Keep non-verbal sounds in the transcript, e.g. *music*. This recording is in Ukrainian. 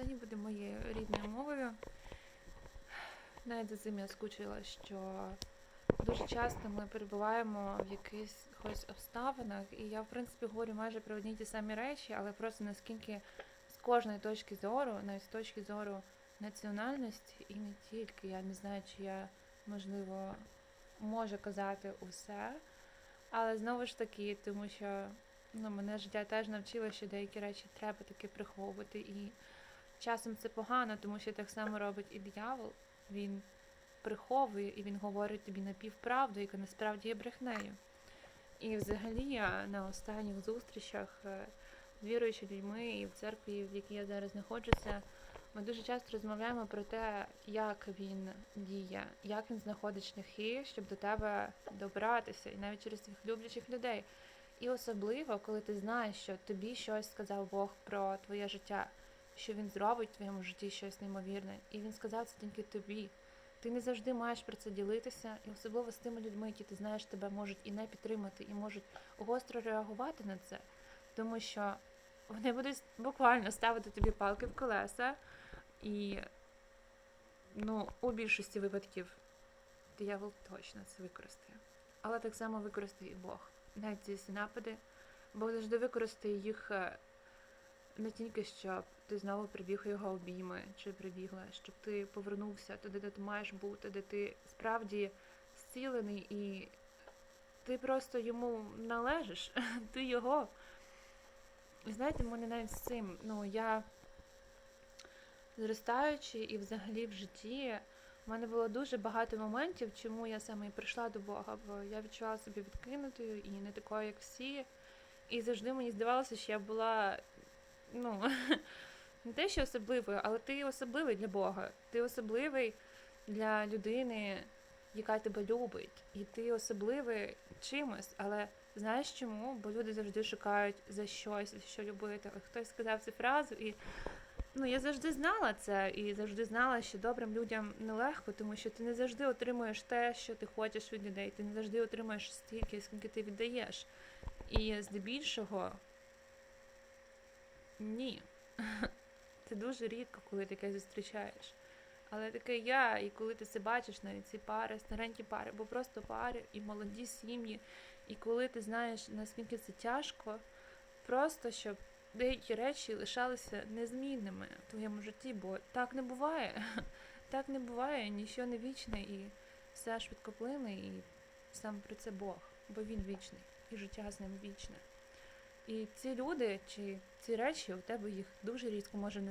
Естоні буде моєю рідною мовою. Навіть за цим я скучила, що дуже часто ми перебуваємо в якихось обставинах, і я, в принципі, говорю майже про одні ті самі речі, але просто наскільки з кожної точки зору, навіть з точки зору національності, і не тільки, я не знаю, чи я, можливо, можу казати усе, але знову ж таки, тому що ну, мене життя теж навчило, що деякі речі треба таки приховувати. І часом це погано, тому що так само робить і диявол. Він приховує і він говорить тобі напівправду, яка насправді є брехнею. І взагалі я на останніх зустрічах е, з віруючими людьми і в церкві, в якій я зараз знаходжуся, ми дуже часто розмовляємо про те, як він діє, як він знаходить шляхи, щоб до тебе добратися, і навіть через цих люблячих людей. І особливо, коли ти знаєш, що тобі щось сказав Бог про твоє життя, що він зробить в твоєму житті щось неймовірне, і він сказав це тільки тобі. Ти не завжди маєш про це ділитися, і особливо з тими людьми, які ти знаєш, тебе можуть і не підтримати, і можуть гостро реагувати на це, тому що вони будуть буквально ставити тобі палки в колеса, і ну, у більшості випадків диявол точно це використає. Але так само використає і Бог. Навіть ці напади, Бог завжди використає їх е, не тільки щоб ти знову прибіг його обійми, чи прибігла, щоб ти повернувся туди, де ти маєш бути, де ти справді зцілений і ти просто йому належиш, *laughs* ти його. І знаєте, мене навіть з цим, ну я зростаючи і взагалі в житті, в мене було дуже багато моментів, чому я саме і прийшла до Бога, бо я відчувала себе відкинутою і не такою, як всі. І завжди мені здавалося, що я була, ну, *laughs* не те, що особливою, але ти особливий для Бога. Ти особливий для людини, яка тебе любить. І ти особливий чимось. Але знаєш чому? Бо люди завжди шукають за щось, за що любити. Хтось сказав цю фразу, і ну, я завжди знала це, і завжди знала, що добрим людям нелегко, тому що ти не завжди отримуєш те, що ти хочеш від людей. Ти не завжди отримуєш стільки, скільки ти віддаєш. І здебільшого ні. *laughs* Це дуже рідко, коли таке зустрічаєш. Але таке я, і коли ти це бачиш, навіть ці пари, старенькі пари, бо просто пари і молоді сім'ї, і коли ти знаєш, наскільки це тяжко, просто щоб деякі речі лишалися незмінними в твоєму житті, бо так не буває. *laughs* Так не буває, нічого не вічне, і все швидкоплине, і сам про це Бог, бо він вічний, і життя з ним вічне. І ці люди чи ці речі у тебе їх дуже рідко може не